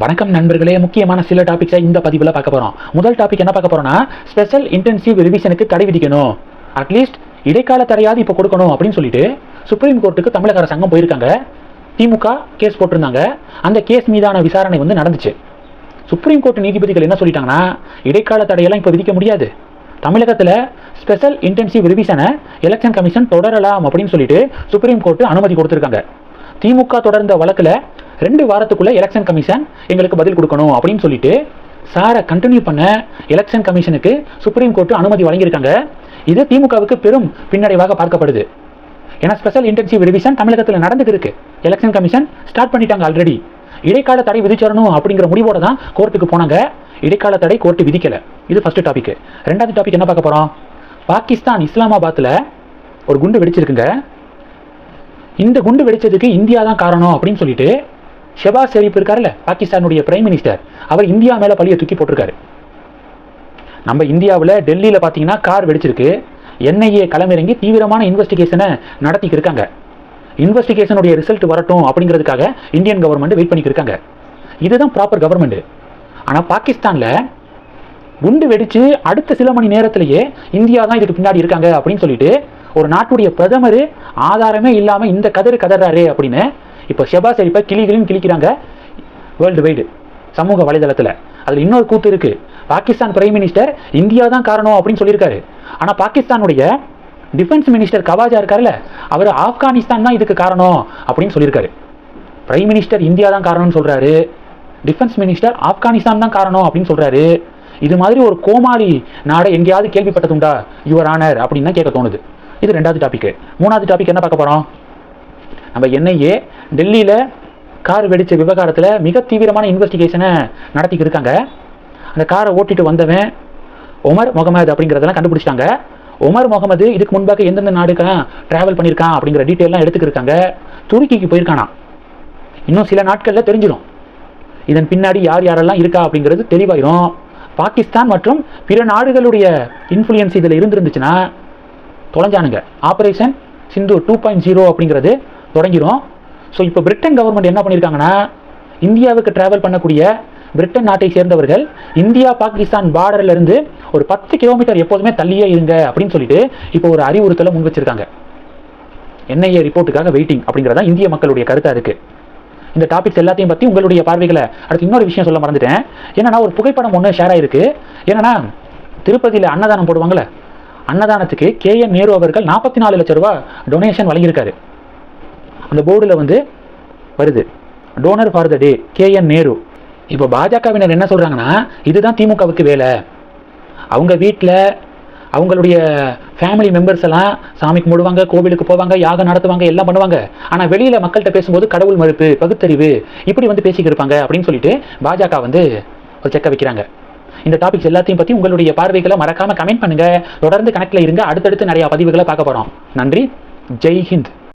வணக்கம் நண்பர்களே. முக்கியமான சில டாபிக்ஸை இந்த பதிவில் பார்க்க போகிறோம் முதல் டாபிக் என்ன பார்க்க போகிறோம்னா ஸ்பெஷல் இன்டென்சிவ் ரிவிஷனுக்கு தடை விதிக்கணும். அட்லீஸ்ட் இடைக்கால தடையாவது இப்போ கொடுக்கணும் அப்படின்னு சொல்லிட்டு சுப்ரீம் கோர்ட்டுக்கு தமிழக அரசாங்கம் போயிருக்காங்க. திமுக கேஸ் போட்டிருந்தாங்க. அந்த கேஸ் மீதான விசாரணை வந்து நடந்துச்சு. சுப்ரீம் கோர்ட் நீதிபதிகள் என்ன சொல்லிட்டாங்கன்னா இடைக்கால தடையெல்லாம் இப்போ விதிக்க முடியாது. தமிழகத்தில் ஸ்பெஷல் இன்டென்சிவ் ரிவிஷனை எலெக்ஷன் கமிஷன் தொடரலாம் அப்படின்னு சொல்லிட்டு சுப்ரீம் கோர்ட்டு அனுமதி கொடுத்துருக்காங்க. திமுக தொடர்ந்த வழக்கில் ரெண்டு வாரத்துக்குள்ளே எலெக்ஷன் கமிஷன் எங்களுக்கு பதில் கொடுக்கணும் அப்படின்னு சொல்லிட்டு சாரை கண்டினியூ பண்ண எலெக்ஷன் கமிஷனுக்கு சுப்ரீம் கோர்ட் அனுமதி வழங்கியிருக்காங்க. இது திமுகவுக்கு பெரும் பின்னடைவாக பார்க்கப்படுது. ஏன்னா ஸ்பெஷல் இன்டென்சிவ் ரிவிஷன் தமிழகத்தில் நடந்துட்டு இருக்கு. எலெக்ஷன் கமிஷன் ஸ்டார்ட் பண்ணிட்டாங்க ஆல்ரெடி இடைக்கால தடை விதிச்சிடணும் அப்படிங்கிற முடிவோட தான் கோர்ட்டுக்கு போனாங்க. இடைக்கால தடை கோர்ட்டு விதிக்கலை. இது ஃபஸ்ட்டு டாபிக் ரெண்டாவது டாபிக் என்ன பார்க்க போகிறோம் பாகிஸ்தான் இஸ்லாமாபாத்தில் ஒரு குண்டு வெடிச்சிருக்குங்க. இந்த குண்டு வெடிச்சதுக்கு இந்தியா தான் காரணம் அப்படின்னு சொல்லிட்டு ஷெபாஸ் ஷெரீப் இருக்காருல்ல பாகிஸ்தானுடைய பிரைம் மினிஸ்டர் அவர் இந்தியா மேலே பழியை தூக்கி போட்டிருக்காரு. நம்ம இந்தியாவில் டெல்லியில் பார்த்தீங்கன்னா கார் வெடிச்சிருக்கு. என்ஐஏ களமிறங்கி தீவிரமான இன்வெஸ்டிகேஷனை நடத்திக்கு இருக்காங்க. இன்வெஸ்டிகேஷனுடைய ரிசல்ட் வரட்டும் அப்படிங்கிறதுக்காக இந்தியன் கவர்மெண்ட் வெயிட் பண்ணிக்கு இருக்காங்க. இதுதான் ப்ராப்பர் கவர்மெண்ட் ஆனால் பாகிஸ்தானில் குண்டு வெடித்து அடுத்த சில மணி நேரத்திலேயே இந்தியா தான் இதுக்கு பின்னாடி இருக்காங்க அப்படின்னு சொல்லிட்டு ஒரு நாட்டுடைய பிரதமர் ஆதாரமே இல்லாமல் இந்த கதறு கதறாரு அப்படின்னு இப்போ ஷெபா ஷெரீப்பை கிளிகளையும் கிழிக்கிறாங்க. வேர்ல்டு வைடு சமூக வலைதளத்தில். அதில் இன்னொரு கூத்து இருக்குது பாகிஸ்தான் பிரைம் மினிஸ்டர் இந்தியா தான் காரணம் அப்படின்னு சொல்லியிருக்காரு. ஆனால் பாகிஸ்தானுடைய டிஃபென்ஸ் மினிஸ்டர் கவாஜா இருக்கார்ல அவர் ஆப்கானிஸ்தான் தான் இதுக்கு காரணம் அப்படின்னு சொல்லியிருக்காரு. பிரைம் மினிஸ்டர் இந்தியா தான் காரணம்னு சொல்கிறாரு டிஃபென்ஸ் மினிஸ்டர் ஆப்கானிஸ்தான் தான் காரணம் அப்படின்னு சொல்கிறாரு இது மாதிரி ஒரு கோமாளி நாடை எங்கேயாவது கேள்விப்பட்டதுண்டா? யுவர் ஆனர் அப்படின்னு தான் கேட்க தோணுது. இது ரெண்டாவது டாபிக் மூணாவது டாபிக் என்ன பார்க்க போகிறோம் நம்ம என்ஐஏ டெல்லியில் கார் வெடித்த விவகாரத்தில் மிக தீவிரமான இன்வெஸ்டிகேஷனை நடத்திக்கிட்டு இருக்காங்க. அந்த காரை ஓட்டிட்டு வந்தவன் உமர் முகமது அப்படிங்கிறதெல்லாம் கண்டுபிடிச்சிட்டாங்க. உமர் முகமது இதுக்கு முன்பாக எந்தெந்த நாடுக்கெல்லாம் ட்ராவல் பண்ணியிருக்கான் அப்படிங்கிற டீட்டெயிலாம் எடுத்துக்கிருக்காங்க துருக்கிக்கு போயிருக்கானா? இன்னும் சில நாட்களில் தெரிஞ்சிடும். இதன் பின்னாடி யார் யாரெல்லாம் இருக்கா அப்படிங்கிறது தெளிவாயிரும். பாகிஸ்தான் மற்றும் பிற நாடுகளுடைய இன்ஃப்ளூயன்ஸ் இதில் இருந்துருந்துச்சுன்னா தொலைஞ்சானுங்க. Operation Sindoor two point zero அப்படிங்கிறது தொடங்கிரும். ஸோ இப்போ பிரிட்டன் கவர்மெண்ட் என்ன பண்ணியிருக்காங்கன்னா இந்தியாவுக்கு டிராவல் பண்ணக்கூடிய பிரிட்டன் நாட்டை சேர்ந்தவர்கள் இந்தியா பாகிஸ்தான் பார்டர்ல இருந்து ஒரு பத்து கிலோமீட்டர் எப்போதுமே தள்ளியே இருங்க அப்படின்னு சொல்லிட்டு இப்போ ஒரு அறிவுறுத்தலை முன் வச்சிருக்காங்க. என்ஐஏ ரிப்போர்ட்டுக்காக வெயிட்டிங் அப்படிங்கிறதா இந்திய மக்களுடைய கருத்தா இருக்கு. இந்த டாபிக்ஸ் எல்லாத்தையும் பற்றி உங்களுடைய பார்வைகளை அடுத்து இன்னொரு விஷயம் சொல்ல மறந்துட்டேன். என்னன்னா ஒரு புகைப்படம் ஒன்று ஷேர் ஆயிருக்கு. என்னன்னா திருப்பதியில் அன்னதானம் போடுவாங்களே அன்னதானத்துக்கு கே என் நேரு அவர்கள் நாற்பத்தி நாலு லட்ச ரூபா டொனேஷன் வழங்கியிருக்காரு. அந்த போர்டில் வந்து வருது. Donor for the day K N Nehru இப்போ பாஜகவினர் என்ன சொல்கிறாங்கன்னா இதுதான் திமுகவுக்கு வேலை. அவங்க வீட்டில் அவங்களுடைய ஃபேமிலி மெம்பர்ஸ் எல்லாம் சாமி கும்பிடுவாங்க கோவிலுக்கு போவாங்க யாகம் நடத்துவாங்க எல்லாம் பண்ணுவாங்க. ஆனால் வெளியில் மக்கள்கிட்ட பேசும்போது கடவுள் மறுப்பு பகுத்தறிவு இப்படி வந்து பேசிக்கிட்டு இருப்பாங்க அப்படின்னு சொல்லிட்டு பாஜக வந்து ஒரு செக்க வைக்கிறாங்க. இந்த டாபிக்ஸ் எல்லாத்தையும் பற்றி உங்களுடைய பார்வைகளை மறக்காமல் கமெண்ட் பண்ணுங்கள் தொடர்ந்து கணக்கில் இருங்க. அடுத்தடுத்து நிறையா பதிவுகளை பார்க்க போகிறோம் நன்றி. ஜெய் ஹிந்த்.